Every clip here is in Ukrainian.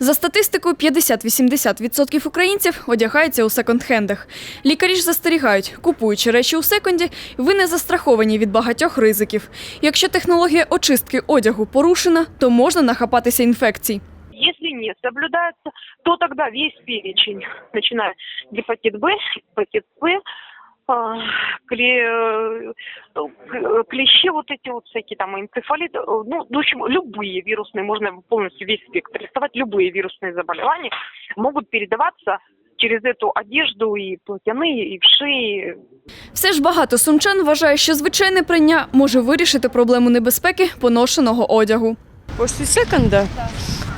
За статистикою, 50-80% українців одягаються у секонд-хендах. Лікарі ж застерігають, купуючи речі у секонді, ви не застраховані від багатьох ризиків. Якщо технологія очистки одягу порушена, то можна нахапатися інфекцій. Если не соблюдается, то тогда весь перечень, начиная гепатит Б, гепатит С, кле- э, клещи вот эти вот всякие там энцефалит, э, ну, в общем, любые вирусные, можно полностью весь спектр рисовать, любые вирусные заболевания могут передаваться через эту одежду и платяные, и вши, и Все ж багато сумчан вважає, що звичайне прання може вирішити проблему небезпеки поношеного одягу. После секонда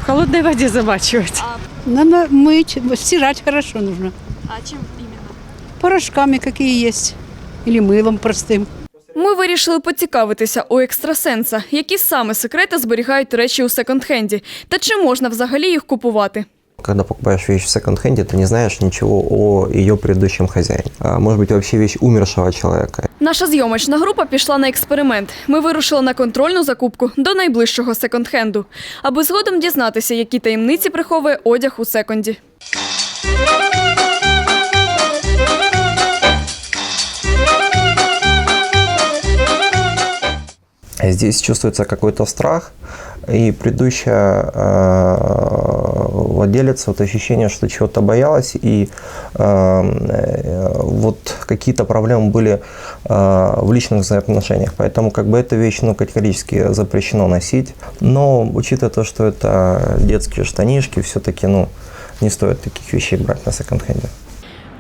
в холодной воде замачивать. Надо мыть, стирать хорошо нужно. А чим іменно? Порошками какие есть. Или мылом простым. Ми вирішили поцікавитися у екстрасенса, які саме секрети зберігають речі у секонд-хенді, та чи можна взагалі їх купувати. Когда покупаешь вещь в секонд-хенде, ты не знаешь ничего о ее предыдущем хозяине. А, может быть, вообще вещь умершего человека. Наша зйомочна група пішла на експеримент. Ми вирушили на контрольну закупку до найближчого секонд-хенду, аби згодом дізнатися, які таємниці приховує одяг у секонді. Здесь чувствуется какой-то страх, и предыдущая э, владелица, вот ощущение, что чего-то боялась, и э, э, вот какие-то проблемы были э, в личных взаимоотношениях. Поэтому как бы эту вещь ну, категорически запрещено носить. Но учитывая то, что это детские штанишки, все-таки ну, не стоит таких вещей брать на секонд-хенде.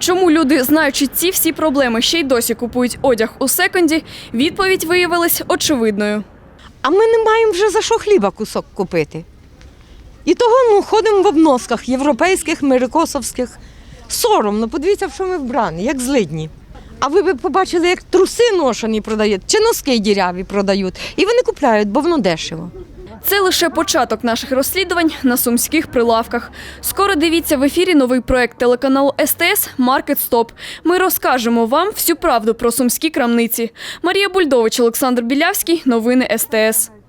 Чому люди, знаючи ці всі проблеми, ще й досі купують одяг у секонді, відповідь виявилась очевидною. А ми не маємо вже за що хліба кусок купити. І того ну, ходимо в обносках європейських, мерикосовських. Соромно, подивіться, в що ми вбрані, як злидні. А ви б побачили, як труси ношені продають, чи носки діряві продають. І вони купляють, бо воно дешево. Це лише початок наших розслідувань на сумських прилавках. Скоро дивіться в ефірі новий проект телеканалу СТС Маркет Стоп. Ми розкажемо вам всю правду про сумські крамниці. Марія Бульдович, Олександр Білявський. Новини СТС.